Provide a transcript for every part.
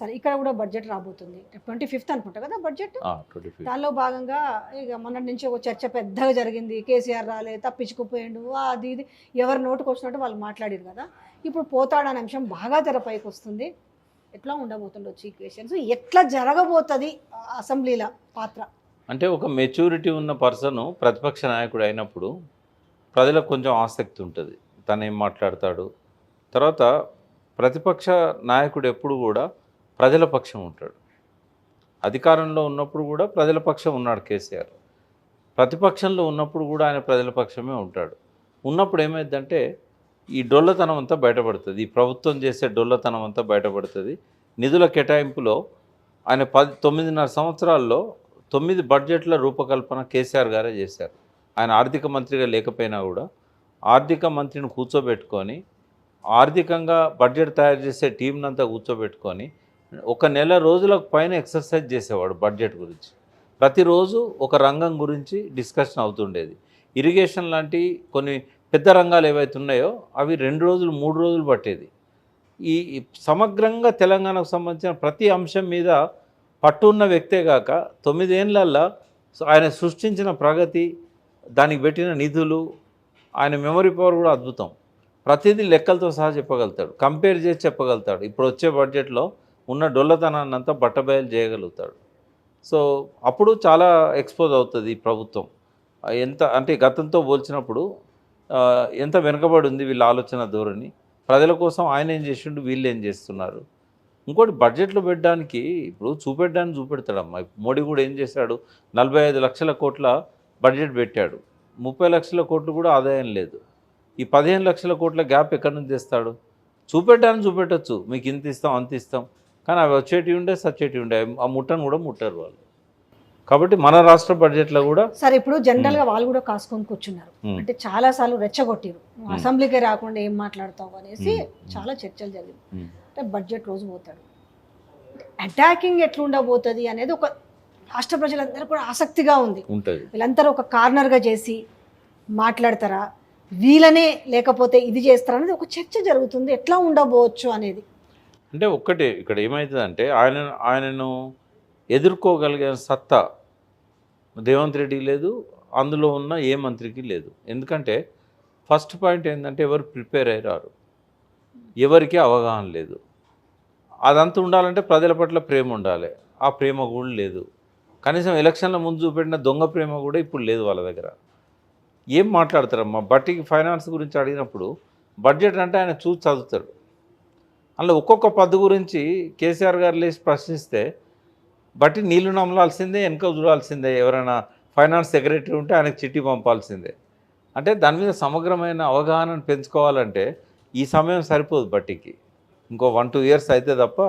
సరే ఇక్కడ కూడా బడ్జెట్ రాబోతుంది. ట్వంటీ ఫిఫ్త్ అనుకుంటా కదా బడ్జెట్? దానిలో భాగంగా ఇక మొన్నటి నుంచి ఒక చర్చ పెద్దగా జరిగింది. కేసీఆర్ రాలే తప్పించుకుపోయాడు అది ఇది. ఎవరి నోటుకు వచ్చినట్టు వాళ్ళు మాట్లాడారు కదా. ఇప్పుడు పోతాడనే అంశం బాగా తెరపైకి వస్తుంది. ఎట్లా ఉండబోతుండొచ్చు ఈక్వేషన్స్ ఎట్లా జరగబోతుంది అసెంబ్లీల పాత్ర? అంటే ఒక మెచ్యూరిటీ ఉన్న పర్సన్ ప్రతిపక్ష నాయకుడు అయినప్పుడు ప్రజలకు కొంచెం ఆసక్తి ఉంటుంది. తను మాట్లాడతాడు? తర్వాత ప్రతిపక్ష నాయకుడు ఎప్పుడు కూడా ప్రజల పక్షం ఉంటాడు. అధికారంలో ఉన్నప్పుడు కూడా ప్రజల పక్షం ఉన్నాడు కేసీఆర్. ప్రతిపక్షంలో ఉన్నప్పుడు కూడా ఆయన ప్రజల పక్షమే ఉంటాడు. ఉన్నప్పుడు ఏమైందంటే ఈ డొల్లతనం అంతా బయటపడుతుంది. ఈ ప్రభుత్వం చేసే డొల్లతనం అంతా బయటపడుతుంది. నిధుల కేటాయింపులో ఆయన పది తొమ్మిదిన్నర సంవత్సరాల్లో తొమ్మిది బడ్జెట్ల రూపకల్పన కేసీఆర్ గారే చేశారు. ఆయన ఆర్థిక మంత్రిగా లేకపోయినా కూడా ఆర్థిక మంత్రిని కూర్చోబెట్టుకొని ఆర్థికంగా బడ్జెట్ తయారు చేసే టీంనంతా కూర్చోబెట్టుకొని ఒక నెల రోజులకు పైన ఎక్సర్సైజ్ చేసేవాడు బడ్జెట్ గురించి. ప్రతిరోజు ఒక రంగం గురించి డిస్కషన్ అవుతుండేది. ఇరిగేషన్ లాంటి కొన్ని పెద్ద రంగాలు ఏవైతే ఉన్నాయో అవి రెండు రోజులు మూడు రోజులు పట్టేది. ఈ సమగ్రంగా తెలంగాణకు సంబంధించిన ప్రతి అంశం మీద పట్టున్న వ్యక్తే కాక తొమ్మిదేళ్ళల్లో ఆయన సృష్టించిన ప్రగతి దానికి పెట్టిన నిధులు ఆయన మెమరీ పవర్ కూడా అద్భుతం. ప్రతిదీ లెక్కలతో సహా చెప్పగలుగుతాడు. కంపేర్ చేసి చెప్పగలుగుతాడు. ఇప్పుడు వచ్చే బడ్జెట్లో ఉన్న డొల్లతనాన్ని అంతా బట్టబయలు చేయగలుగుతాడు. సో అప్పుడు చాలా ఎక్స్పోజ్ అవుతుంది ఈ ప్రభుత్వం. ఎంత అంటే గతంతో పోల్చినప్పుడు ఎంత వెనుకబడి ఉంది వీళ్ళ ఆలోచన ధోరణి? ప్రజల కోసం ఆయన ఏం చేసిండు వీళ్ళు ఏం చేస్తున్నారు? ఇంకోటి బడ్జెట్లో పెట్టడానికి ఇప్పుడు చూపెట్టడానికి చూపెడతాడమ్మా. మోడీ కూడా ఏం చేశాడు? నలభై ఐదు లక్షల కోట్ల బడ్జెట్ పెట్టాడు. ముప్పై లక్షల కోట్లు కూడా ఆదాయం లేదు. ఈ పదిహేను లక్షల కోట్ల గ్యాప్ ఎక్కడి నుంచి తెస్తాడు? చూపెట్టడానికి చూపెట్టచ్చు. మీకు ఇంత ఇస్తాం అంత ఇస్తాం. కానీ అవి వచ్చేటివి ఉండే సచ్చేటివి ఉండే. ఆ ముట్టను కూడా ముట్టారు వాళ్ళు. కాబట్టి మన రాష్ట్ర బడ్జెట్లో కూడా సరే ఇప్పుడు జనరల్గా వాళ్ళు కూడా కాసుకొని కూర్చున్నారు. అంటే చాలా సార్లు రెచ్చగొట్టారు అసెంబ్లీకే రాకుండా ఏం మాట్లాడతావు అనేసి చాలా చర్చలు జరిగింది. అంటే బడ్జెట్ రోజు పోతాడు. అటాకింగ్ ఎట్లుండబోతుంది అనేది ఒక రాష్ట్ర ప్రజలందరూ కూడా ఆసక్తిగా ఉంది. వీళ్ళందరూ ఒక కార్నర్గా చేసి మాట్లాడతారా? వీళ్ళనే లేకపోతే ఇది చేస్తారా అనేది ఒక చర్చ జరుగుతుంది. ఎట్లా ఉండబోవచ్చు అనేది. అంటే ఒక్కటే ఇక్కడ ఏమవుతుందంటే ఆయన ఆయనను ఎదుర్కోగలిగిన సత్తా దేవంత్ రెడ్డి లేదు అందులో ఉన్న ఏ మంత్రికి లేదు. ఎందుకంటే ఫస్ట్ పాయింట్ ఏంటంటే ఎవరు ప్రిపేర్ అయ్యారు ఎవరికి అవగాహన లేదు. అదంతా ఉండాలంటే ప్రజల పట్ల ప్రేమ ఉండాలి ఆ ప్రేమ కూడా లేదు. కనీసం ఎలక్షన్ల ముందు చూపెట్టిన దొంగ ప్రేమ కూడా ఇప్పుడు లేదు వాళ్ళ దగ్గర. ఏం మాట్లాడతారమ్మా? బట్టికి ఫైనాన్స్ గురించి అడిగినప్పుడు బడ్జెట్ అంటే ఆయన చూసి చదువుతాడు. అందులో ఒక్కొక్క పద్దు గురించి కేసీఆర్ గారు లేచి ప్రశ్నిస్తే బట్టి నీళ్ళు నమ్మలాల్సిందే వెనక చూడాల్సిందే ఎవరైనా ఫైనాన్స్ సెక్రటరీ ఉంటే ఆయనకు చిట్టి పంపాల్సిందే. అంటే దాని మీద సమగ్రమైన అవగాహనను పెంచుకోవాలంటే ఈ సమయం సరిపోదు బట్టికి. ఇంకో వన్ టూ ఇయర్స్ అయితే తప్ప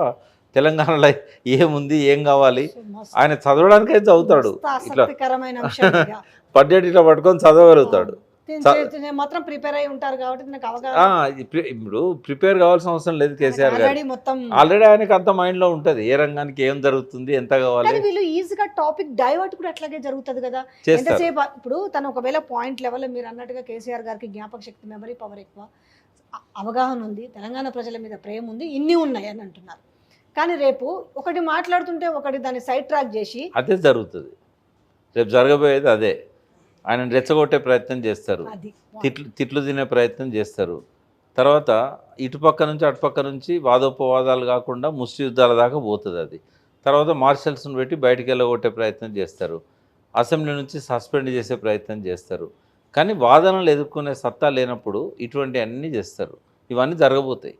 తెలంగాణలో ఏముంది ఏం కావాలి? ఆయన చదవడానికి అయితే చదువుతాడు ఇట్లా. బడ్జెట్ ఇట్లా పట్టుకొని చదవగలుగుతాడు. మాత్రం ప్రిపేర్ అయి ఉంటారు కాబట్టి నాకు అవగాహన ఇప్పుడు ప్రిపేర్ కావాల్సిన అవసరం లేదు కేసీఆర్ గారు. ఆల్రెడీ మొత్తం ఆల్రెడీ ఆయనకి అంత మైండ్లో ఉంటుంది. ఏ రంగానికి ఏం జరుగుతుంది ఎంత కావాలి? వీళ్ళు ఈజీగా టాపిక్ డైవర్ట్ కూడా అట్లాగే జరుగుతుంది కదా. ఎంతసేపు ఇప్పుడు తను ఒకవేళ పాయింట్ లెవెల్ మీరు అన్నట్టుగా కేసీఆర్ గారికి జ్ఞాపక శక్తి మెమరీ పవర్ ఎక్కువ అవగాహన ఉంది తెలంగాణ ప్రజల మీద ప్రేమ ఉంది ఇన్ని ఉన్నాయి అని అంటున్నారు. కానీ రేపు ఒకటి మాట్లాడుతుంటే ఒకటి దాన్ని సైడ్ ట్రాక్ చేసి అదే జరుగుతుంది. రేపు జరగబోయేది అదే. ఆయన రెచ్చగొట్టే ప్రయత్నం చేస్తారు. తిట్లు తిట్లు తినే ప్రయత్నం చేస్తారు. తర్వాత ఇటుపక్క నుంచి అటుపక్క నుంచి వాదోపవాదాలు కాకుండా ముష్టి యుద్ధాల దాకా పోతుంది అది. తర్వాత మార్షల్స్ని పెట్టి బయటికి వెళ్ళగొట్టే ప్రయత్నం చేస్తారు. అసెంబ్లీ నుంచి సస్పెండ్ చేసే ప్రయత్నం చేస్తారు. కానీ వాదనలు ఎదుర్కొనే సత్తా లేనప్పుడు ఇటువంటి అన్నీ చేస్తారు. ఇవన్నీ జరగబోతాయి.